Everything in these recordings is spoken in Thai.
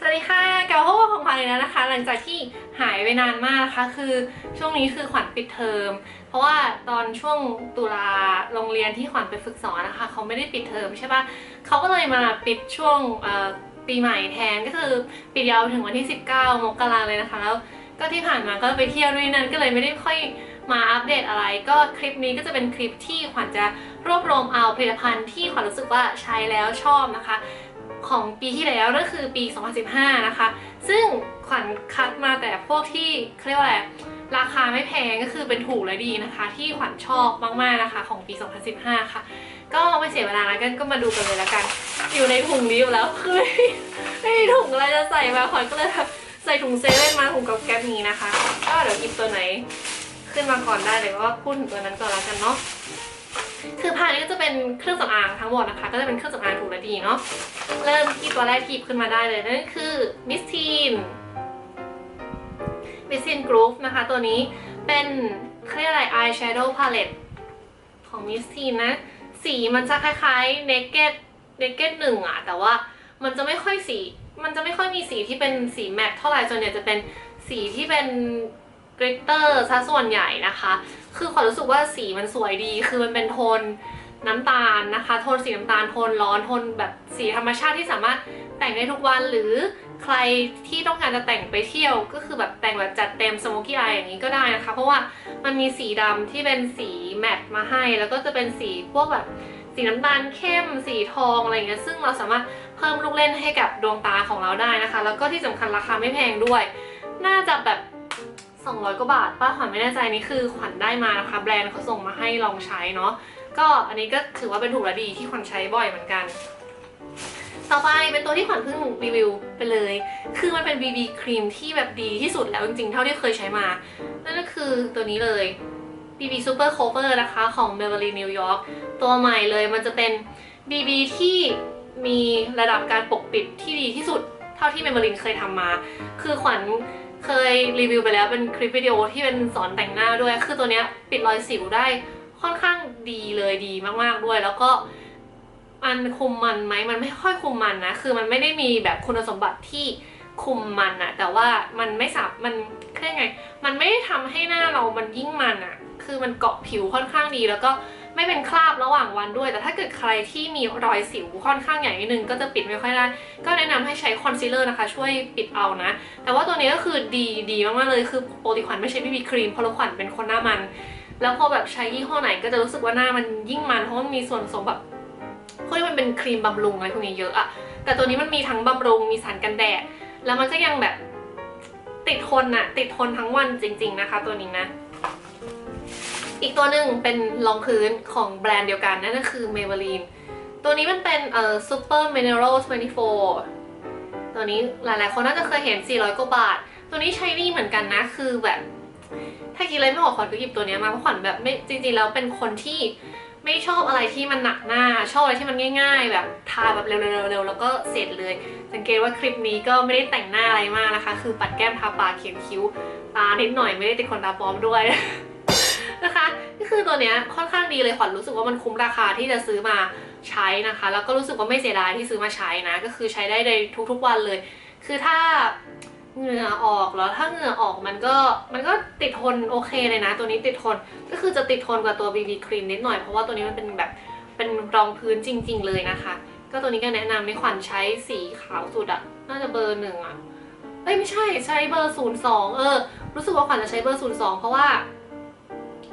สวัสดีค่ะแกลับมาพบกับของขวัญอีกแล้วนะคะ หลังจากที่หายไปนานมากนะคะ คือช่วงนี้คือขวัญปิดเทอม เพราะว่าตอนช่วงตุลาโรงเรียนที่ขวัญไปฝึกสอนนะคะ เขาไม่ได้ปิดเทอมใช่ปะเขาก็เลยมาปิดช่วงปีใหม่แทนก็คือปิดยาวถึงวันที่ 19 มกราเลยนะคะ แล้วก็ที่ผ่านมาก็ไปเที่ยวด้วยนั่นก็เลยไม่ได้ค่อยมาอัปเดตอะไร ก็คลิปนี้ก็จะเป็นคลิปที่ขวัญจะรวบรวมเอาผลิตภัณฑ์ที่ขวัญรู้สึกว่าใช้แล้วชอบนะคะ ของปีที่แล้วนั่นคือปี 2015 นะคะ ซึ่งขวัญคัดมาแต่พวกที่เขาเรียกว่าอะไรราคาไม่แพงก็คือเป็นถูกและดีนะคะ ที่ขวัญชอบมากๆนะคะ ของปี 2015 ค่ะ ก็ไม่เสียเวลาแล้วกันก็มาดูกันเลยละกัน อยู่ในถุงนี้อยู่แล้วคือไม่ไม่มีถุงอะไรจะใส่มาขวัญก็เลยแบบใส่ถุงเซเว่นมาถุงกับแก๊ปนี้นะคะ ก็เดี๋ยวหยิบตัวไหน ขึ้นมาก่อนได้เลยว่าพูดถึงตัวนั้นก่อนละกันเนาะ คือผ้านี้ก็จะเป็นเครื่องสำอางทั้งหมดนะคะ ก็จะเป็นเครื่องสำอางถูกและดีเนาะ เริ่มที่ตัวแรกที่หยิบขึ้นมาได้เลยนั่นคือ Miss Teen Miss Teen Groove นะคะ ตัวนี้เป็นเขาเรียกอะไร Eye Shadow Palette ของ Miss Teen นะ สีมันจะคล้ายๆ Naked Naked หนึ่งอะแต่ว่ามันจะไม่ค่อยสี มันจะไม่ค่อยมีสีที่เป็นสีแมตต์เท่าไหร่ส่วนใหญ่จะเป็นสีที่เป็น กริตเตอร์ซะส่วนใหญ่นะคะ คือขวัญรู้สึกว่าสีมันสวยดี คือมันเป็นโทนน้ำตาลนะคะ โทนสีน้ำตาล โทนร้อน โทนแบบสีธรรมชาติที่สามารถแต่งได้ทุกวันหรือใครที่ต้องการจะแต่งไปเที่ยว ก็คือแบบแต่งแบบจัดเต็มสโมกี้อายอย่างนี้ก็ได้นะคะ เพราะว่ามันมีสีดำที่เป็นสีแมตต์มาให้ แล้วก็จะเป็นสีพวกแบบสีน้ำตาลเข้ม สีทองอะไรเงี้ย ซึ่งเราสามารถเพิ่มลูกเล่นให้กับดวงตาของเราได้นะคะ แล้วก็ที่สำคัญราคาไม่แพงด้วย น่าจะแบบ 200กว่าบาทป้าขวัญไม่แน่ใจนี่คือขวัญได้มานะคะ แบรนด์เขาส่งมาให้ลองใช้เนาะก็อันนี้ก็ถือว่าเป็นถูกและดีที่ขวัญใช้บ่อยเหมือนกัน ต่อไปเป็นตัวที่ขวัญเพิ่งรีวิวไปเลย คือมันเป็น BB ครีมที่แบบดีที่สุดแล้วจริงๆ เท่าที่เคยใช้มา นั่นก็คือตัวนี้เลย BB Super Cover นะคะของ Maybelline New York ตัวใหม่เลยมันจะเป็น BB ที่มีระดับการปกปิดที่ดีที่สุด เท่าที่ Maybelline เคยทำมา คือขวัญ เคยรีวิวไปแล้วเป็นคลิปวิดีโอที่เป็นสอนแต่งหน้าด้วย คือตัวเนี้ยปิดรอยสิวได้ค่อนข้างดีเลยดีมากๆด้วย แล้วก็มันคุมมันไหมมันไม่ค่อยคุมมันนะ คือมันไม่ได้มีแบบคุณสมบัติที่คุมมันอะแต่ว่ามันไม่สับมันเรียกไง มันไม่ได้ทำให้หน้าเรามันยิ่งมันอะคือมันเกาะผิวค่อนข้างดีแล้วก็ ไม่เป็นคราบระหว่างวันด้วย แต่ถ้าเกิดใครที่มีรอยสิวค่อนข้างใหญ่นิดนึงก็จะปิดไม่ค่อยได้ ก็แนะนำให้ใช้คอนซีลเลอร์นะคะ ช่วยปิดเอานะ แต่ว่าตัวนี้ก็คือดีดีมากๆเลยคือปกติขวัญไม่ใช้บีบีครีมเพราะเราขวัญเป็นคนหน้ามัน แล้วพอแบบใช้ยี่ห้อไหนก็จะรู้สึกว่าหน้ามันยิ่งมันเพราะมันมีส่วนผสมแบบพวกที่มันเป็นครีมบำรุงอะไรพวกนี้เยอะอะแต่ตัวนี้มันมีทั้งบำรุงมีสารกันแดดแล้วมันก็ยังแบบติดทนอะติดทนทั้งวันจริง ๆนะคะ ตัวนี้นะ อีกตัวหนึ่งเป็นรองพื้นของแบรนด์เดียวกัน นั่นก็คือ Maybelline ตัวนี้มันเป็นเอ่อ Super Mineral 24 ตัวนี้หลายๆ คนน่าจะเคยเห็น 400 กว่าบาท ตัวนี้ใช้ดีเหมือนกันนะ คือแบบ ถ้าคิดอะไรไม่ออกขวัญก็หยิบตัวนี้มาเพราะขวัญแบบไม่จริงๆ แล้วเป็นคนที่ไม่ชอบอะไรที่มันหนักหน้า ชอบอะไรที่มันง่าย ๆ แบบทาแบบเร็วๆๆแล้วก็เสร็จเลย สังเกตว่าคลิปนี้ก็ไม่ได้แต่งหน้าอะไรมากนะคะ คือปัดแก้มทาปากเขียนคิ้วตานิดหน่อยไม่ได้ติดขนตาปลอมด้วย นะคะก็คือตัวเนี้ยค่อนข้างดีเลยขวัญรู้สึกว่ามันคุ้มราคาที่จะซื้อมาใช้นะคะ แล้วก็รู้สึกว่าไม่เสียดายที่ซื้อมาใช้นะ ก็คือใช้ได้ในทุกๆวันเลย คือถ้าเหงื่อออกแล้วถ้าเหงื่อออกมันก็มันก็ติดทนโอเคเลยนะ ตัวนี้ติดทนก็คือจะติดทนกว่าตัว BB ครีมนิดหน่อยเพราะว่าตัวนี้มันเป็นแบบเป็นรองพื้นจริง ๆ เลยนะคะ ก็ตัวนี้ก็แนะนำในขวัญใช้สีขาวสุดอะน่าจะเบอร์หนึ่งอะเอ้ยไม่ใช่ใช้เบอร์ศูนย์สองเออ รู้สึกว่าขวัญจะใช้เบอร์ศูนย์สองเพราะว่า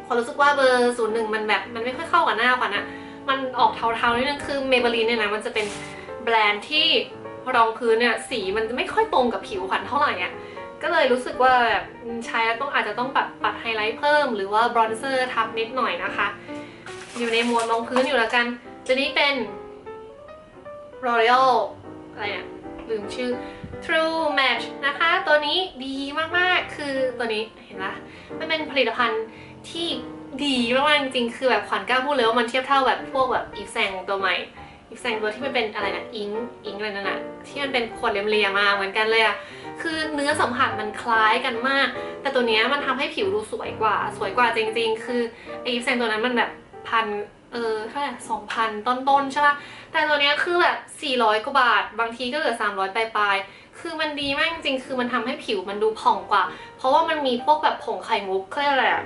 ขวัญรู้สึกว่าเบอร์ศูนย์หนึ่งมันแบบมันไม่ค่อยเข้ากับหน้าขวัญอะมันออกเทาๆนิดนึงคือเมเบลีนเนี่ยนะมันจะเป็นแบรนด์ที่รองพื้นเนี่ยสีมันจะไม่ค่อยตรงกับผิวขวัญเท่าไหร่อะก็เลยรู้สึกว่าแบบใช้แล้วต้องอาจจะต้องปัดปัดไฮไลท์เพิ่มหรือว่าบรอนเซอร์ทับนิดหน่อยนะคะ อยู่ในหมวดรองพื้นอยู่แล้วกันตัวนี้เป็น L'Oreal อะไรเนี่ยลืมชื่อ True Match นะคะ ตัวนี้ดีมาก ๆ คือตัวนี้เห็นปะมันเป็นผลิตภัณฑ์ ที่ดีมากๆจริงๆคือแบบขวัญกล้าพูดเลยว่ามันเทียบเท่าแบบพวกแบบอีฟแซงตัวใหม่อีฟแซงตัวที่มันเป็นอะไรนะอิงอิงอะไรนั่นน่ะที่มันเป็นขวดเรียมๆมาเหมือนกันเลยอะคือเนื้อสัมผัสมันคล้ายกันมาก แต่ตัวเนี้ยมันทำให้ผิวดูสวยกว่า สวยกว่าจริง ๆ คือไออีฟแซงตัวนั้นมันแบบพันเออเท่าไหร่สองพันต้นๆใช่ป่ะแต่ตัวเนี้ยคือแบบ 400 กว่าบาท บางทีก็เหลือ 300 ปลายๆ คือมันดีมากจริงๆคือมันทำให้ผิวมันดูผ่องกว่า เพราะว่ามันมีพวกแบบผงไข่มุกเขาเรียกอะไรอะ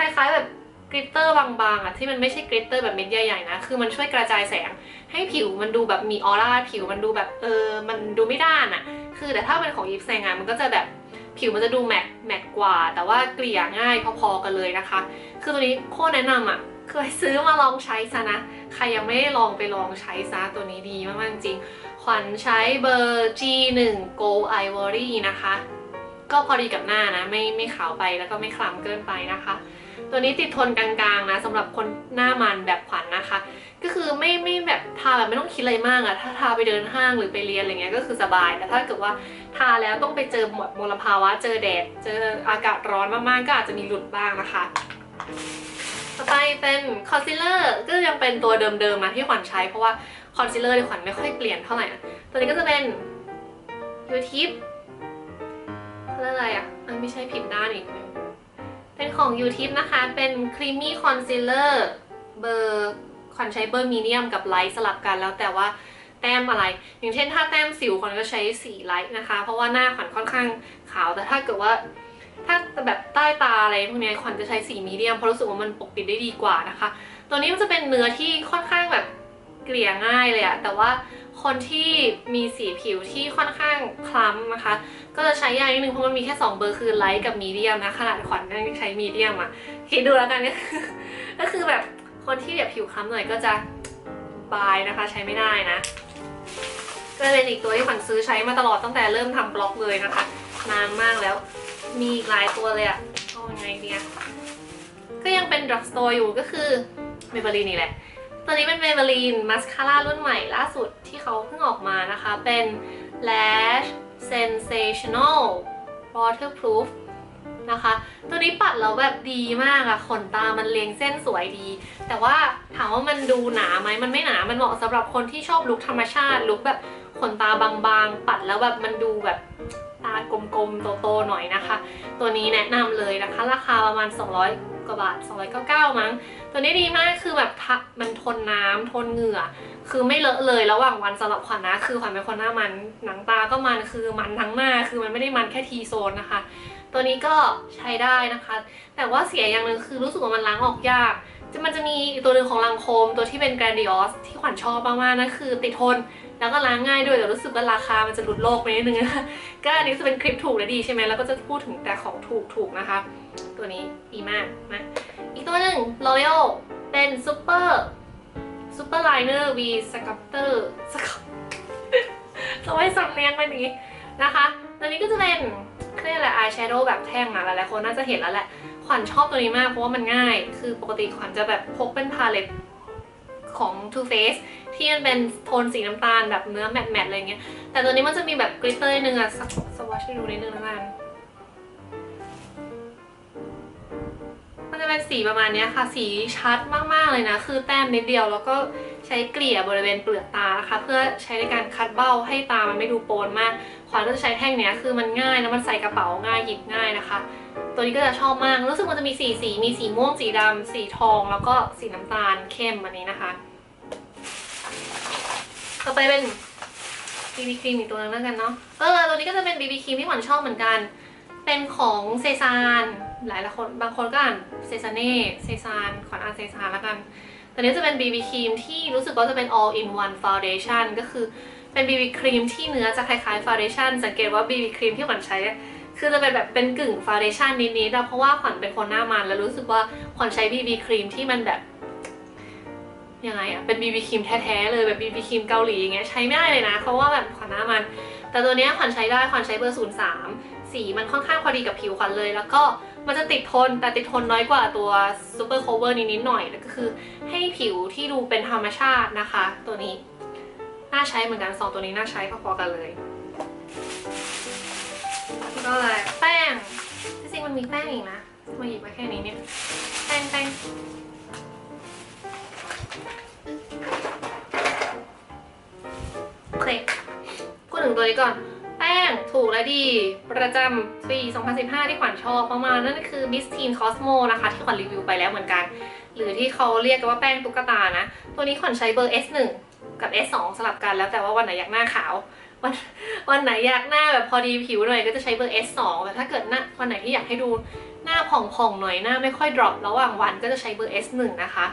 คล้ายๆแบบกริตเตอร์บางๆอะที่มันไม่ใช่กริตเตอร์แบบเม็ดใหญ่ๆนะคือมันช่วยกระจายแสง ให้ผิวมันดูแบบมีออร่าผิวมันดูแบบเออมันดูไม่ด้านอะ คือแต่ถ้าเป็นของยิปแซงอะมันก็จะแบบผิวมันจะดูแมตต์แมตต์กว่า แต่ว่าเกลี่ยง่ายพอๆกันเลยนะคะ คือตัวนี้โคตรแนะนำอะเคยซื้อมาลองใช้ซะนะ ใครยังไม่ได้ลองไปลองใช้ซะตัวนี้ดีมากๆจริงขวัญใช้เบอร์ G1 Gold Ivory นะคะ ก็พอดีกับหน้านะ ไม่ไม่ขาวไปแล้วก็ไม่คล้ำเกินไปนะคะ ตัวนี้ติดทนกลางๆนะสำหรับคนหน้ามันแบบขวัญนะคะ ก็คือไม่ไม่แบบทาแบบไม่ต้องคิดอะไรมากอะถ้าทาไปเดินห้างหรือไปเรียนอะไรเงี้ยก็คือสบายแต่ถ้าเกิดว่าทาแล้วต้องไปเจอหมดมลภาวะ เจอแดด เจออากาศร้อนมากๆก็อาจจะมีหลุดบ้างนะคะต่อไปเป็นคอนซีลเลอร์ก็ยังเป็นตัวเดิมๆนะที่ขวัญใช้เพราะว่าคอนซีลเลอร์ที่ขวัญไม่ค่อยเปลี่ยนเท่าไหร่นะตัวนี้ก็จะเป็นยูทิปเขาเรียกอะไรอะมันไม่ใช่ผิดด้านอีก เป็นของยูทิปนะคะ เป็นครีมมี่คอนซีลเลอร์เบอร์ขวัญใช้เบอร์มีเดียมกับไลท์สลับกันแล้วแต่ว่าแต้มอะไร อย่างเช่นถ้าแต้มสิวขวัญก็ใช้สีไลท์นะคะ เพราะว่าหน้าขวัญค่อนข้างขาว แต่ถ้าเกิดว่า ถ้าแบบใต้ตาอะไรพวกนี้ขวัญจะใช้สีมีเดียมเพราะรู้สึกว่ามันปกปิดได้ดีกว่านะคะ ตัวนี้มันจะเป็นเนื้อที่ค่อนข้างแบบเกลี่ยง่ายเลยอะแต่ว่า คนที่มีสีผิวที่ค่อนข้างคล้ำนะคะ ก็จะใช้ยากนิดนึงเพราะมันมีแค่ 2 เบอร์คือไลท์กับมีเดียมนะขนาดขวัญยังใช้มีเดียมอะคิดดูแล้วกันก็คือแบบคนที่แบบผิวคล้ำหน่อยก็จะบายนะคะใช้ไม่ได้นะ ก็เป็นอีกตัวที่ขวัญซื้อใช้มาตลอดตั้งแต่เริ่มทำบล็อกเลยนะคะนานมากแล้วมีอีกหลายตัวเลยอะเอายังไงดีอะก็ยังเป็นดรักสโตร์อยู่ก็คือเมเบลีนี่แหละ ตัวนี้เป็นเมเบลีนมาสคาร่ารุ่นใหม่ล่าสุดที่เขาเพิ่งออกมานะคะ เป็น Lash Sensational Waterproof นะคะ ตัวนี้ปัดแล้วแบบดีมากอะขนตามันเรียงเส้นสวยดี แต่ว่าถามว่ามันดูหนาไหมมันไม่หนา มันเหมาะสำหรับคนที่ชอบลุคธรรมชาติลุคแบบขนตาบางๆ ปัดแล้วแบบมันดูแบบตากลมๆ โตๆ หน่อยนะคะ ตัวนี้แนะนำเลยนะคะ ราคาประมาณ 200 ว่าบาท 299 มั้ง ตัวนี้ดีมากคือแบบมันทนน้ำทนเหงื่อ คือไม่เลอะเลยระหว่างวันสำหรับขวัญนะ คือขวัญเป็นคนหน้ามันหนังตาก็มันคือมันทั้งหน้า คือมันไม่ได้มันแค่ทีโซนนะคะ ตัวนี้ก็ใช้ได้นะคะ แต่ว่าเสียอย่างหนึ่งคือรู้สึกว่ามันล้างออกยากจะมันจะมีอีกตัวหนึ่งของลังโคมตัวที่เป็น Grandiose ที่ขวัญชอบมากๆนั่นคือติดทน แล้วก็ล้างง่ายด้วยแต่รู้สึกว่าราคามันจะหลุดโลกไปนิดนึงนะก็อันนี้จะเป็นคลิปถูกและดีใช่ไหมแล้วก็จะพูดถึงแต่ของถูกๆนะคะ ตัวนี้ดีมากนะอีกตัวหนึ่ง L'Oreal เป็น Super Super Liner V Sculptor สครับจะไม่สำเนียงไปนี้นะคะ ตัวนี้ก็จะเป็นเครียกอะไรอายแชโดว์แบบแท่งนะหลายๆคนน่าจะเห็นแล้วแหละ ขวัญชอบตัวนี้มากเพราะว่ามันง่าย คือปกติขวัญจะแบบพกเป็นพาเลตของ Too Faced ที่มันเป็นโทนสีน้ำตาลแบบเนื้อแมตต์ๆอะไรเงี้ย แต่ตัวนี้มันจะมีแบบกลิตเตอร์นึงอะสักสวอชให้ดูนิดนึงแล้วกัน เป็นสีประมาณนี้ค่ะ สีชัดมากๆเลยนะ คือแต้มนิดเดียวแล้วก็ใช้เกลี่ยบริเวณเปลือกตานะคะ เพื่อใช้ในการคัดเบ้าให้ตามันไม่ดูโปนมาก ขวัญก็จะใช้แท่งเนี้ยคือมันง่ายนะมันใส่กระเป๋าง่ายหยิบง่ายนะคะ ตัวนี้ก็จะชอบมาก รู้สึกมันจะมีสีสีมีสีม่วงสีดำสีทอง แล้วก็สีน้ำตาลเข้มอันนี้นะคะ ต่อไปเป็น BB ครีมอีกตัวนึงแล้วกันเนาะ เออตัวนี้ก็จะเป็น BB ครีมที่ขวัญชอบเหมือนกัน เป็นของเซซาน หลายหลายคนบางคนก็อ่านเซซาเน่เซซานขวัญอ่านเซซานแล้วกันตัวนี้จะเป็น BB ครีมที่รู้สึกว่าจะเป็น all in one foundation ก็คือเป็น BB ครีมที่เนื้อจะคล้ายๆ foundation สังเกตว่า BB ครีมที่ขวัญใช้ คือจะเป็นแบบเป็นกึ่ง foundation นิดๆอะเพราะว่าขวัญเป็นคนหน้ามัน แล้วรู้สึกว่าขวัญใช้ BB ครีมที่มันแบบยังไงอะเป็น BB ครีมแท้ๆเลยแบบ BB ครีมเกาหลีอย่างเงี้ยใช้ไม่ได้เลยนะเพราะว่าแบบขวัญหน้ามัน แต่ตัวเนี้ยขวัญใช้ได้ขวัญใช้เบอร์ 03 สีมันค่อนข้างพอดีกับผิวขวัญเลยแล้วก็ มันจะติดทนแต่ติดทนน้อยกว่าตัว Super Cover นิดหน่อยแล้วก็คือให้ผิวที่ดูเป็นธรรมชาตินะคะ ตัวนี้ น่าใช้เหมือนกันสองตัวนี้น่าใช้พอๆกันเลยก็อะไรแป้งจริงๆมันมีแป้งอีกนะมาหยิบมาแค่นี้เนี่ยแป้งแป้งโอเคพูดถึงตัวนี้ก่อน ป้งถูกและดี ประจำปี 2015 ที่ขวัญชอบมากๆนั่นคือ Miss Teen Cosmo นะคะ ที่ขวัญรีวิวไปแล้วเหมือนกัน หรือที่เขาเรียกกันว่าแป้งตุ๊กตานะ ตัวนี้ขวัญใช้เบอร์ S1 กับ S2 สลับกันแล้วแต่ว่าวันไหนอยากหน้าขาว วันวันไหนอยากหน้าแบบพอดีผิวหน่อยก็จะใช้เบอร์ S2 แต่ถ้าเกิดหน้าวันไหนที่อยากให้ดูหน้าผ่องๆหน่อยหน้าไม่ค่อยดรอประหว่างวันก็จะใช้เบอร์ S1 นะคะ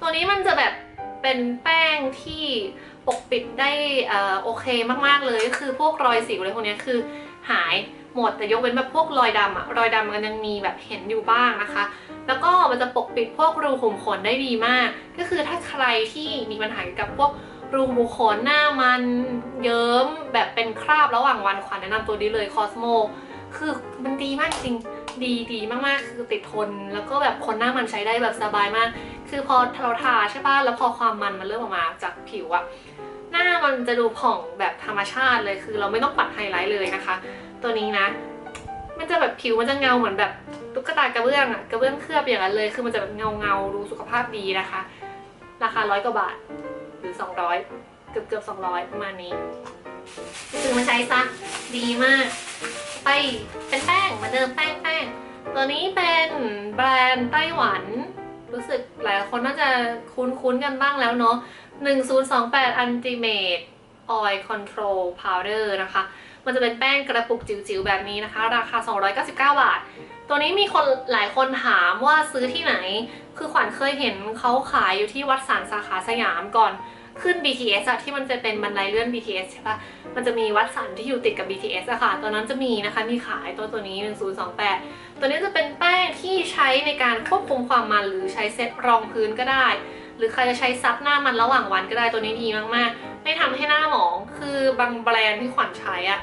ตัวนี้มันจะแบบเป็นแป้งที่ ปกปิดได้โอเคมากๆเลยก็คือพวกรอยสิวอะไรพวกนี้คือหายหมดแต่ยกเว้นแบบพวกรอยดำอะรอยดำมันยังมีแบบเห็นอยู่บ้างนะคะ แล้วก็มันจะปกปิดพวกรูขุมขนได้ดีมาก ก็คือถ้าใครที่มีปัญหาเกี่ยวกับพวกรูขุมขนหน้ามันเยิ้มแบบเป็นคราบระหว่างวันขวัญแนะนำตัวนี้เลยคอสโมคือมันดีมากจริงดีดีมากๆ คือติดทน แล้วก็แบบคนหน้ามันใช้ได้แบบสบายมาก คือพอเราทาใช่ป่ะแล้วพอความมันมันเริ่มออกมาจากผิวอะ น้ามันจะดูผ่องแบบธรรมชาติเลยคือเราไม่ต้องปัดไฮไลท์เลยนะคะ ตัวนี้นะ มันจะแบบผิวมันจะเงาเหมือนแบบตุ๊กตากระเบื้องอะกระเบื้องเคลือบอย่างนั้นเลยคือมันจะแบบเงาเงาดูสุขภาพดีนะคะ ราคาร้อยกว่าบาทหรือ 200 เกือบเกือบ200 ประมาณนี้ซื้อมาใช้ซะดีมาก ไปเป็นแป้งมาเดิมแป้งแป้งตัวนี้เป็นแบรนด์ไต้หวัน รู้สึกหลายคนน่าจะคุ้นๆกันบ้างแล้วเนาะ 1028 Ultimate Oil Control Powder นะคะ มันจะเป็นแป้งกระปุกจิ๋วๆแบบนี้นะคะ ราคา 299 บาท ตัวนี้มีคนหลายคนถามว่าซื้อที่ไหน คือขวัญเคยเห็นเขาขายอยู่ที่วัดสารสาขาสยามก่อนขึ้น BTS อะที่มันจะเป็นบันไดเลื่อน BTS ใช่ปะมันจะมีวัดสันที่อยู่ติดกับ BTS อะค่ะ ตัวนั้นจะมีนะคะ มีขายตัวตัวนี้ 1028 ตัวนี้จะเป็นแป้งที่ใช้ในการควบคุมความมันหรือใช้เซตรองพื้นก็ได้ หรือใครจะใช้ซับหน้ามันระหว่างวันก็ได้ตัวนี้ดีมากๆ ไม่ทำให้หน้าหมองคือบางแบรนด์ที่ขวัญใช้อะ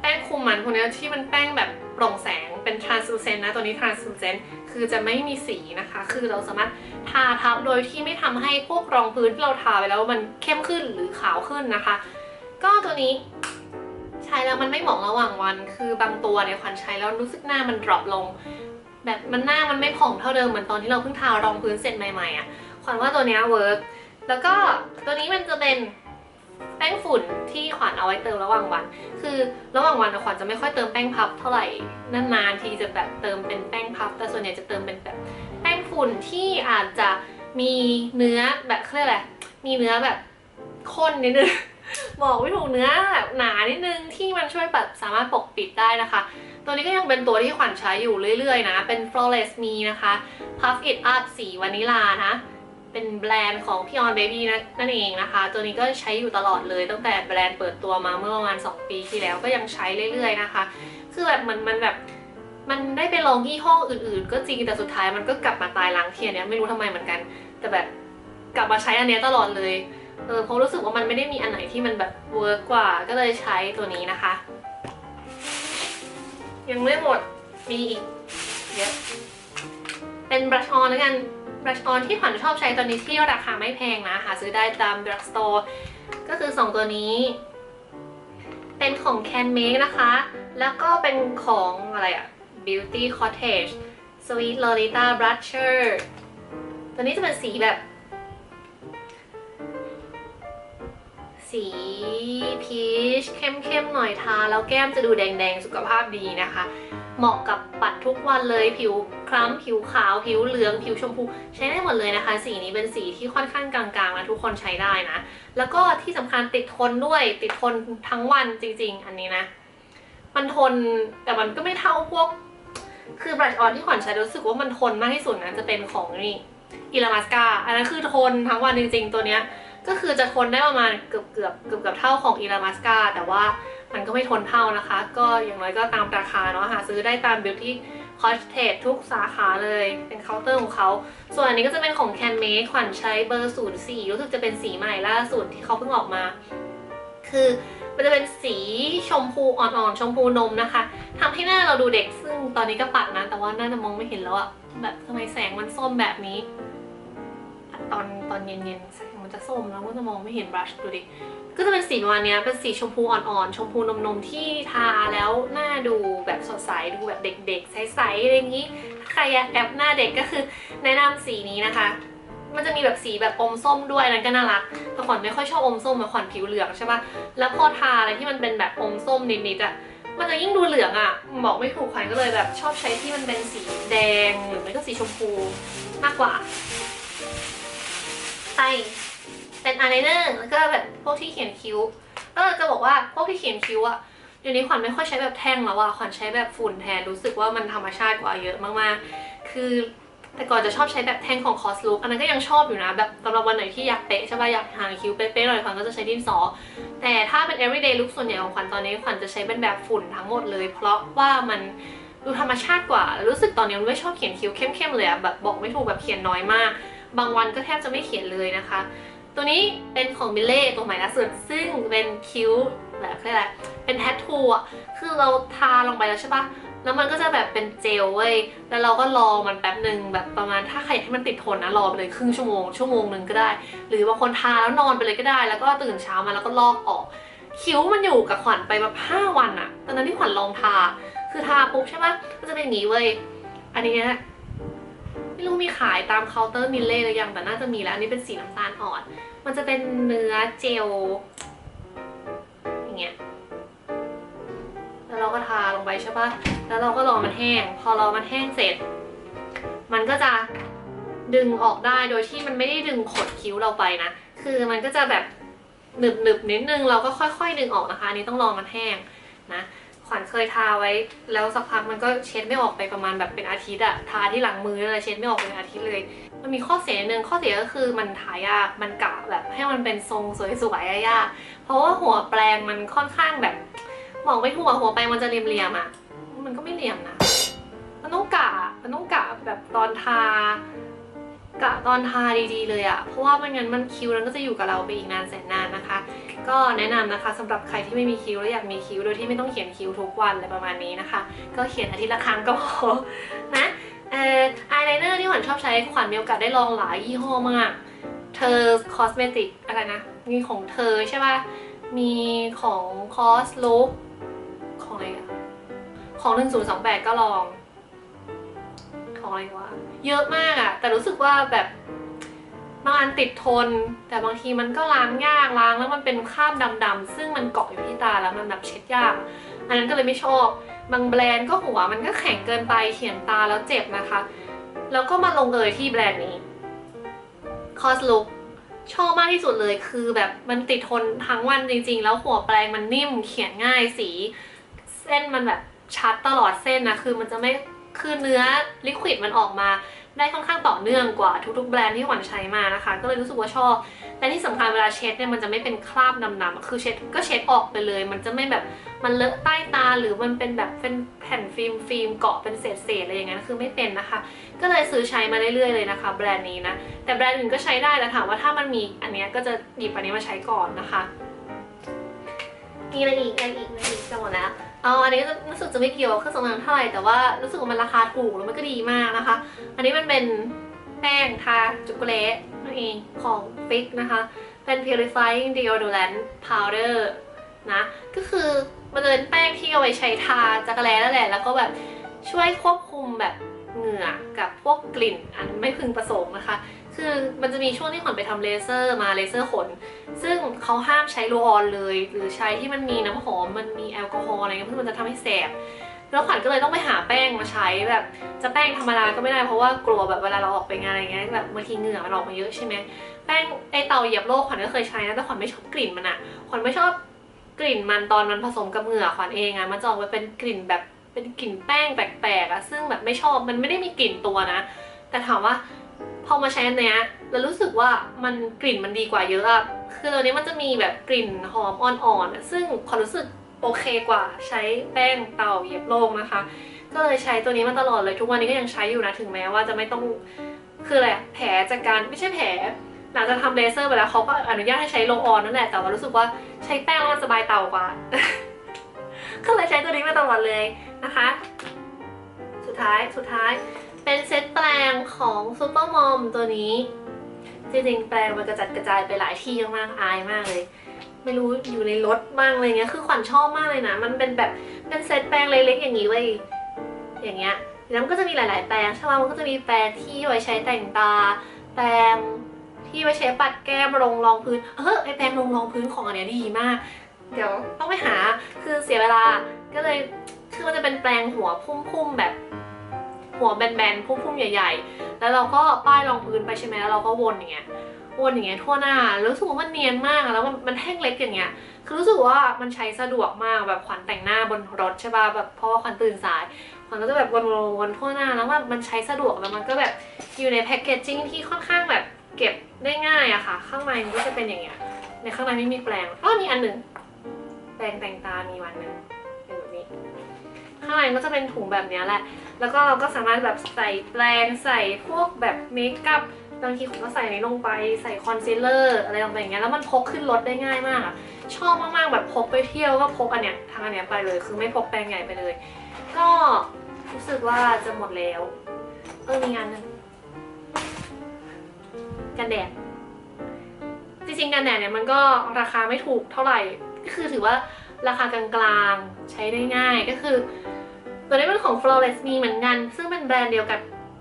แป้งคุมมันพวกนี้ที่มันแป้งแบบโปร่งแสงเป็น translucent นะ ตัวนี้ translucent คือจะไม่มีสีนะคะ คือเราสามารถทาทับโดยที่ไม่ทำให้พวกรองพื้นที่เราทาไปแล้วมันเข้มขึ้นหรือขาวขึ้นนะคะ ก็ตัวนี้ใช้แล้วมันไม่หมองระหว่างวัน คือบางตัวเนี่ยขวัญใช้แล้วรู้สึกหน้ามันดรอปลง แบบมันหน้ามันไม่ผ่องเท่าเดิมเหมือนตอนที่เราเพิ่งทารองพื้นเสร็จใหม่ๆอะ่ะ ขวัญว่าตัวเนี้ยเวิร์กแล้วก็ตัวนี้มันจะเป็นแป้งฝุ่นที่ขวัญเอาไว้เติมระหว่างวัน คือระหว่างวันอะขวัญจะไม่ค่อยเติมแป้งพับเท่าไหร่นานๆทีจะแบบเติมเป็นแป้งพับ แต่ส่วนใหญ่จะเติมเป็นแบบแป้งฝุ่นที่อาจจะมีเนื้อแบบเขาเรียกอะไรมีเนื้อแบบข้นนิดนึงบอกไม่ถูกเนื้อแบบหนานิดนึงที่มันช่วยแบบสามารถปกปิดได้นะคะ ตัวนี้ก็ยังเป็นตัวที่ขวัญใช้อยู่เรื่อยๆนะ เป็น flawless me นะคะ puff it up สีวานิลานะ เป็นแบรนด์ของพี่ออนเบบี้นั่นเองนะคะ ตัวนี้ก็ใช้อยู่ตลอดเลยตั้งแต่แบรนด์เปิดตัวมาเมื่อประมาณ 2 ปีที่แล้วก็ยังใช้เรื่อยๆนะคะ คือแบบมันมันแบบมันได้ไปลองยี่ห้ออื่นๆ ก็จริงแต่สุดท้ายมันก็กลับมาตายล้างเทียนเนี้ยไม่รู้ทำไมเหมือนกัน แต่แบบกลับมาใช้อันเนี้ยตลอดเลยเออเพราะรู้สึกว่ามันไม่ได้มีอันไหนที่มันแบบเวิร์กกว่าก็เลยใช้ตัวนี้นะคะ ยังไม่หมดมีอีกเยอะเป็นบรัชออนแล้วกัน บรัชออนที่ขวัญชอบใช้ตอนนี้ที่ราคาไม่แพงนะหาซื้อได้ตามดรักสโตร์ก็คือ 2 ตัวนี้ เป็นของ Can Make นะคะ แล้วก็เป็นของอะไรอะ Beauty Cottage Sweet Lolita Blusher ตัวนี้จะเป็นสีแบบ สีพีชเข้มๆหน่อยทาแล้วแก้มจะดูแดงๆ สุขภาพดีนะคะ เหมาะกับปัดทุกวันเลยผิวคล้ำผิวขาวผิวเหลืองผิวชมพู ใช้ได้หมดเลยนะคะ สีนี้เป็นสีที่ค่อนข้างกลางๆนะทุกคนใช้ได้นะ แล้วก็ที่สำคัญติดทนด้วยติดทนทั้งวันจริง ๆ อันนี้นะ มันทนแต่มันก็ไม่เท่าพวก คือบรัชออนที่ขวัญใช้รู้สึกว่ามันทนมากที่สุดนะจะเป็นของนี่อิลามาสกาอันนั้นคือทนทั้งวันจริง ๆ ตัวเนี้ยก็คือจะทนได้ประมาณเกือบเกือบเกือบเกือบเท่าของอีลามัสกาแต่ว่า มันก็ไม่ทนเท่านะคะ ก็อย่างน้อยก็ตามราคาเนาะหาซื้อได้ตาม Beauty Cottage ทุกสาขาเลยเป็นเคาน์เตอร์ของเขา ส่วนอันนี้ก็จะเป็นของ Can Make ขวัญใช้เบอร์ 04 รู้สึกจะเป็นสีใหม่ล่าสุดที่เขาเพิ่งออกมา คือมันจะเป็นสีชมพูอ่อนๆ ชมพูนมนะคะทำให้หน้าเราดูเด็กซึ่งตอนนี้ก็ปัดนะ แต่ว่าน่าจะมองไม่เห็นแล้วอะแบบทำไมแสงมันส้มแบบนี้ ตอนตอนเย็นๆ แสงมันจะส้มแล้วก็จะมองไม่เห็นบลัชดูดิ ก็จะเป็นสีประมาณเนี้ยเป็นสีชมพูอ่อนๆ ชมพูนมๆ ที่ทาแล้วหน้าดูแบบสดใส ดูแบบเด็กๆ ใสๆ อะไรอย่างนี้ ถ้าใครอยากแอปหน้าเด็กก็คือแนะนำสีนี้นะคะ มันจะมีแบบสีแบบอมส้มด้วยนั่นก็น่ารักแต่ขวัญไม่ค่อยชอบอมส้มอะขวัญผิวเหลืองใช่ปะแล้วพอทาอะไรที่มันเป็นแบบอมส้มนิดๆอะมันจะยิ่งดูเหลืองอะบอกไม่ถูกขวัญก็เลยแบบชอบใช้ที่มันเป็นสีแดงหรือไม่ก็สีชมพูมากกว่าใช่ เป็นอายไลเนอร์แล้วก็แบบพวกที่เขียนคิ้วก็จะบอกว่าพวกที่เขียนคิ้วอะเดี๋ยวนี้ขวัญไม่ค่อยใช้แบบแท่งแล้วอะขวัญใช้แบบฝุ่นแทนรู้สึกว่ามันธรรมชาติกว่าเยอะมากๆ คือแต่ก่อนจะชอบใช้แบบแท่งของคอสลุกอันนั้นก็ยังชอบอยู่นะ แบบสำหรับวันไหนที่อยากเป๊ะใช่ป่ะอยากหางคิ้วเป๊ะๆหน่อยขวัญก็จะใช้ดินสอ แต่ถ้าเป็น everyday look ส่วนใหญ่ของขวัญตอนนี้ขวัญจะใช้เป็นแบบฝุ่นทั้งหมดเลย เพราะว่ามันดูธรรมชาติกว่า รู้สึกตอนนี้มันไม่ชอบเขียนคิ้วเข้มๆเลยอะแบบบอกไม่ถูกแบบเขียนน้อยมาก บางวันก็แทบจะไม่เขียนเลยนะคะ ตัวนี้เป็นของมิเล่ตัวใหม่ล่าสุด ซึ่งเป็นคิ้วแบบเรียกอะไรเป็นแทททูอะคือเราทาลงไปแล้วใช่ปะแล้วมันก็จะแบบเป็นเจลเว้ย แล้วเราก็รอมันแป๊บหนึ่งแบบประมาณถ้าใครอยากให้มันติดทนนะรอไปเลยครึ่งชั่วโมงชั่วโมงหนึ่งก็ได้ หรือบางคนทาแล้วนอนไปเลยก็ได้ แล้วก็ตื่นเช้ามาแล้วก็ลอกออก คิ้วมันอยู่กับขวัญไปแบบห้าวันอะตอนนั้นที่ขวัญลองทา คือทาปุ๊บใช่ปะก็จะเป็นอย่างนี้เว้ย อันนี้นะ ไม่รู้มีขายตามเคาน์เตอร์มิลเล่หรือยังแต่น่าจะมีแล้วอันนี้เป็นสีน้ำตาลอ่อน มันจะเป็นเนื้อเจลอย่างเงี้ยแล้วเราก็ทาลงไปใช่ปะแล้วเราก็รอมันแห้ง พอรอมันแห้งเสร็จ มันก็จะดึงออกได้โดยที่มันไม่ได้ดึงขดคิ้วเราไปนะ คือมันก็จะแบบหนึบหนึบๆนิดนึงเราก็ค่อยๆดึงออกนะคะอันนี้ต้องรอมันแห้งนะ ขวัญเคยทาไว้ แล้วสักพักมันก็เช็ดไม่ออกไปประมาณแบบเป็นอาทิตย์อะทาที่หลังมือเลยเช็ดไม่ออกเป็นอาทิตย์เลย มันมีข้อเสียนิดนึงข้อเสียก็คือมันทายากมันกะแบบให้มันเป็นทรงสวยๆอะยากเพราะว่าหัวแปลงมันค่อนข้างแบบมองไม่ถูกหัวแปลงมันจะเรียมๆอะมันก็ไม่เรียมนะ มันต้องกะมันต้องกะแบบตอนทา กะตอนทาดีๆเลยอะเพราะว่าไม่งั้นมันคิ้วนั้นก็จะอยู่กับเราไปอีกนานแสนนานนะคะ ก็แนะนำนะคะสำหรับใครที่ไม่มีคิ้วและอยากมีคิ้วโดยที่ไม่ต้องเขียนคิ้วทุกวันอะไรประมาณนี้นะคะ ก็เขียนอาทิตย์ละครั้งก็พอนะเอ่ออายไลเนอร์ที่ขวัญชอบใช้ขวัญมีโอกาสได้ลองหลายยี่ห้อมาก เธอคอสเมติกอะไรนะ มีของเธอใช่ป่ะ มีของคอสลุกของอะไรอะของ 1028 ก็ลอง ของอะไรวะเยอะมากอะแต่รู้สึกว่าแบบบางอันติดทน แต่บางทีมันก็ล้างยากล้างแล้วมันเป็นคราบดำๆซึ่งมันเกาะอยู่ที่ตาแล้วมันแบบเช็ดยาก อันนั้นก็เลยไม่ชอบ บางแบรนด์ก็หัวมันก็แข็งเกินไปเขียนตาแล้วเจ็บนะคะ แล้วก็มาลงเอยที่แบรนด์นี้คอสลุกชอบมากที่สุดเลยคือแบบมันติดทนทั้งวันจริง ๆ แล้วหัวแปรงมันนิ่มเขียนง่ายสี เส้นมันแบบชัดตลอดเส้นนะคือมันจะไม่ คือเนื้อลิควิดมันออกมาได้ค่อนข้างต่อเนื่องกว่าทุกๆแบรนด์ที่หวันใช้มานะคะ ก็เลยรู้สึกว่าชอบและที่สำคัญเวลาเช็ดเนี่ยมันจะไม่เป็นคราบดำๆคือเช็ดก็เช็ดออกไปเลย มันจะไม่แบบมันเลอะใต้ตาหรือมันเป็นแบบเป็นแผ่นฟิล์มฟิล์มเกาะเป็นเศษๆอะไรอย่างนั้นคือไม่เป็นนะคะ ก็เลยซื้อใช้มาเรื่อยๆเลยนะคะ แบรนด์นี้นะแต่แบรนด์อื่นก็ใช้ได้แต่ถามว่าถ้ามันมีอันนี้ก็จะหยิบอันนี้มาใช้ก่อนนะคะมีอะไรอีกอะไรอีกอะไรอีกจะหมดแล้ว เอาอันนี้ก็รู้สึกจะไม่เกี่ยวเครื่องสำอางเท่าไหร่แต่ว่ารู้สึกว่ามันราคาถูกแล้วมันก็ดีมากนะคะ อันนี้มันเป็นแป้งทาจุกุเลตนั่นเองของฟิกนะคะ เป็น purifying deodorant powder นะ ก็คือมันเป็นแป้งที่เอาไว้ใช้ทาจักรแล้นั่นแหละ แล้วก็แบบช่วยควบคุมแบบเหงื่อกับพวกกลิ่นอันไม่พึงประสงค์นะคะ คือมันจะมีช่วงที่ขวัญไปทำเลเซอร์มาเลเซอร์ขน ซึ่งเขาห้ามใช้โรลออนเลย หรือใช้ที่มันมีน้ำหอมมันมีแอลกอฮอล์อะไรเงี้ยเพราะมันจะทำให้แสบแล้วขวัญก็เลยต้องไปหาแป้งมาใช้แบบจะแป้งธรรมดาก็ไม่ได้เพราะว่ากลัวแบบเวลาเราออกไปงานอะไรเงี้ยแบบบางทีเหงื่อมันออกมาเยอะใช่ไหมแป้งไอเตาเหยียบโลกขวัญก็เคยใช้นะแต่ขวัญไม่ชอบกลิ่นมันอะขวัญไม่ชอบกลิ่นมันตอนมันผสมกับเหงื่อขวัญเองอะมันจะออกมาเป็นกลิ่นแบบเป็นกลิ่นแป้งแปลกๆอะซึ่งแบบไม่ชอบมันไม่ได้มีกลิ่นตัวนะ แต่ถามว่า พอมาใช้อันเนี้ยแล้วรู้สึกว่ามันกลิ่นมันดีกว่าเยอะอะคือตัวนี้มันจะมีแบบกลิ่นหอมอ่อนๆ ซึ่งขวัญรู้สึกโอเคกว่าใช้แป้งเตาเยียบโลกนะคะ ก็เลยใช้ตัวนี้มาตลอดเลยทุกวันนี้ก็ยังใช้อยู่นะถึงแม้ว่าจะไม่ต้องคืออะไรแผลจากการไม่ใช่แผลหลังจากทำเลเซอร์ไปแล้วเขาก็อนุญาตให้ใช้โลออนนั่นแหละแต่ว่ารู้สึกว่าใช้แป้งแล้วมันสบายเตากว่า ก็เลยใช้ตัวนี้มาตลอดเลยนะคะ สุดท้ายสุดท้าย เป็นเซตแปลงของซูเปอร์มอมตัวนี้ จริงๆแปลงมันกระจัดกระจายไปหลายที่มากอายมากเลย ไม่รู้อยู่ในรถบ้างอะไรเงี้ยคือขวัญชอบมากเลยนะ มันเป็นแบบเป็นเซตแปรงเล็กๆอย่างนี้เว้ยอย่างเงี้ยแล้วมันก็จะมีหลาย ๆ แปรงใช่ไหมมันก็จะมีแปรงที่ไว้ใช้แต่งตา แปรงที่ไว้ใช้ปัดแก้มลงรองพื้นเออไอแปรงลงรองพื้นของอันเนี้ยดีมาก เดี๋ยวต้องไปหาคือเสียเวลาก็เลยคือมันจะเป็นแปรงหัวพุ่มๆแบบ หัวแบนๆพุ่มๆใหญ่ ๆ แล้วเราก็ป้ายรองพื้นไปใช่ไหมแล้วเราก็วนอย่างเงี้ยวนอย่างเงี้ยทั่วหน้าแล้วรู้สึกว่ามันเนียนมากแล้วมันมันแท่งเล็กอย่างเงี้ยคือรู้สึกว่ามันใช้สะดวกมากแบบขวัญแต่งหน้าบนรถใช่ป่ะแบบเพราะว่าขวัญตื่นสายขวัญก็จะแบบวนๆๆทั่วหน้าแล้วมันมันใช้สะดวกแล้วมันก็แบบอยู่ในแพคเกจจิ้งที่ค่อนข้างแบบเก็บได้ง่ายอะค่ะ ข้างในมันก็จะเป็นอย่างเงี้ยในข้างในไม่มีแปรงอ้อมีอันหนึ่งแปรงแต่งตามีวันหนึ่งเป็นแบบนี้ ข้างในก็จะเป็นถุงแบบเนี้ยแหละแล้วก็เราก็สามารถแบบใส่แปรงใส่พวกแบบเมคอัพบางทีผมก็ใส่อันลงไปใส่คอนซีลเลอร์อะไรลงไปอย่างเงี้ยแล้วมันพกขึ้นรถได้ง่ายมากอะชอบมากๆแบบพกไปเที่ยวก็พกอันเนี้ยทางอันเนี้ยไปเลย คือไม่พกแปรงใหญ่ไปเลย ก็รู้สึกว่าจะหมดแล้วเออมีงานหนึ่งกันแดดจริงๆกันแดดเนี่ยมันก็ราคาไม่ถูกเท่าไหร่ก็คือถือว่าราคากลางๆใช้ได้ง่ายก็คือ ตัวนี้เป็นของ Flawless Me เหมือนกัน ซึ่งเป็นแบรนด์เดียวกับ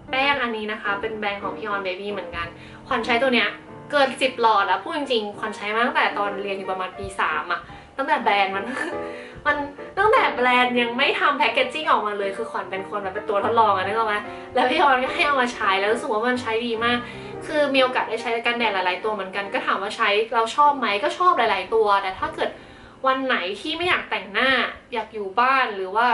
แป้งอันนี้นะคะ เป็นแบรนด์ของ Beyond Baby เหมือนกัน ขวัญใช้ตัวเนี้ยเกิน10หลอดแล้วพูดจริงๆ ขวัญใช้มาตั้งแต่ตอนเรียนอยู่ประมาณปี3อะตั้งแต่แบรนด์มัน มันตั้งแต่แบรนด์ยังไม่ทำแพคเกจจิ้งออกมาเลย คือขวัญเป็นคนแบบเป็นตัวทดลองอะนึกออกไหมแล้วพี่ออนก็ให้เอามาใช้แล้วรู้สึกว่ามันใช้ดีมาก คือมีโอกาสได้ใช้กันแดดหลายๆตัวเหมือนกัน ก็ถามว่าใช้เราชอบไหมก็ชอบหลาย ๆ ตัว แต่ถ้าเกิดวันไหนที่ไม่อยากแต่งหน้าอยากอยู่บ้านหรือว่า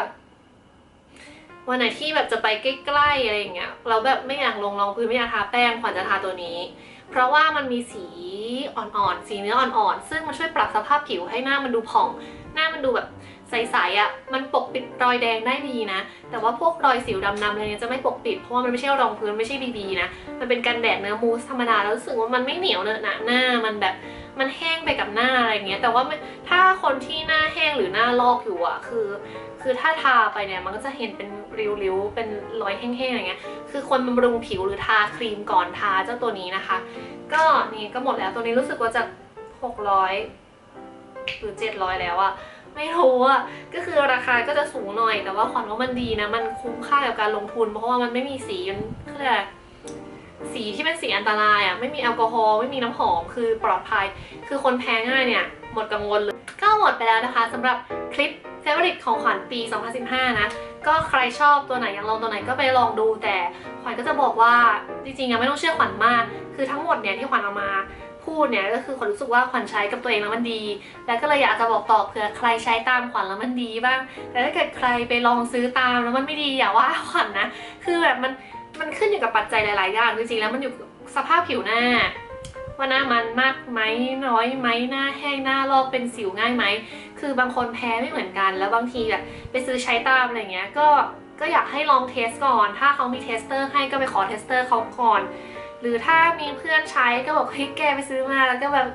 วันไหนที่แบบจะไปใกล้ๆอะไรอย่างเงี้ยเราแบบไม่อยากลงรองพื้นไม่อยากทาแป้งขวัญจะทาตัวนี้ เพราะว่ามันมีสีอ่อนๆสีเนื้ออ่อนๆซึ่งมันช่วยปรับสภาพผิวให้หน้ามันดูผ่อง หน้ามันดูแบบ ใสๆอะ่ะมันปกปิดรอยแดงได้ดีนะ แต่ว่าพวกรอยสิวดำๆอะไรเนี้ยจะไม่ปกปิด เพราะว่ามันไม่ใช่รองพื้นไม่ใช่บีบีนะมันเป็นกันแดดเนื้อมูสธรรมดาแล้วรู้สึกว่ามันไม่เหนียวเนอะหนะหน้ามันแบบมันแห้งไปกับหน้าอะไรเงี้ยแต่ว่าถ้าคนที่หน้าแห้งหรือหน้าลอกอยู่อะคือ คือถ้าทาไปเนี่ยมันก็จะเห็นเป็นริ้วๆเป็นรอยแห้งๆอะไรเงี้ยคือคนบำรุงผิวหรือทาครีมก่อนทาเจ้าตัวนี้นะคะ ก็นี่ก็หมดแล้วตัวนี้รู้สึกว่าจะ600หรือ700 แล้วอะ ไม่รู้อะก็คือราคาก็จะสูงหน่อย แต่ว่าขวัญว่ามันดีนะ มันคุ้มค่ากับการลงทุน เพราะว่ามันไม่มีสีมันเขาเรียกอะไรสีที่เป็นสีอันตรายอะไม่มีแอลกอฮอล์ไม่มีน้ำหอมคือปลอดภัย คือคนแพ้ง่ายเนี่ย หมดกังวลเลย ก็หมดไปแล้วนะคะสำหรับคลิปเฟเวอริตของขวัญปี 2015 นะ ก็ใครชอบตัวไหนอยากลองตัวไหนก็ไปลองดูแต่ขวัญก็จะบอกว่าจริงๆอะไม่ต้องเชื่อขวัญมาก คือทั้งหมดเนี่ยที่ขวัญเอามา พูดเนี่ยก็คือขวัญรู้สึกว่าขวัญใช้กับตัวเองแล้วมันดี แล้วก็เลยอยากจะบอกต่อเผื่อใครใช้ตามขวัญแล้วมันดีบ้าง แต่ถ้าเกิดใครไปลองซื้อตามแล้วมันไม่ดีอย่าว่าขวัญนะ คือแบบมันมันขึ้นอยู่กับปัจจัยหลาย ๆ อย่างจริงๆแล้วมันอยู่สภาพผิวหน้า ว่าหน้ามันมากไหมน้อยไหมหน้าแห้งหน้าลอกเป็นสิวง่ายไหมคือบางคนแพ้ไม่เหมือนกัน แล้วบางทีแบบไปซื้อใช้ตามอะไรเงี้ยก็ก็อยากให้ลองเทสก่อน ถ้าเขามีเทสเตอร์ให้ก็ไปขอเทสเตอร์เขาก่อน หรือถ้ามีเพื่อนใช้ก็บอกเฮ้ยแกไปซื้อมาแล้วก็แบบ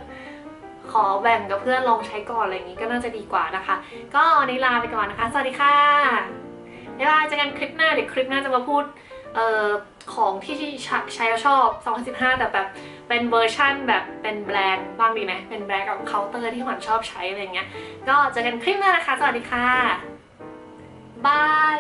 ขอแบ่งกับเพื่อนลองใช้ก่อนอะไรอย่างงี้ก็น่าจะดีกว่านะคะ ก็วันนี้ลาไปก่อนนะคะ สวัสดีค่ะบ๊ายบายเจอกันคลิปหน้าเดี๋ยวคลิปหน้าจะมาพูดเอ่อของที่ใช้แล้วชอบ 2015 แต่แบบเป็นเวอร์ชั่นแบบเป็นแบรนด์บ้างดีไหมเป็นแบรนด์กับเคาน์เตอร์ที่ขวัญชอบใช้อะไรเงี้ย ก็เจอกันคลิปหน้านะคะ สวัสดีค่ะบาย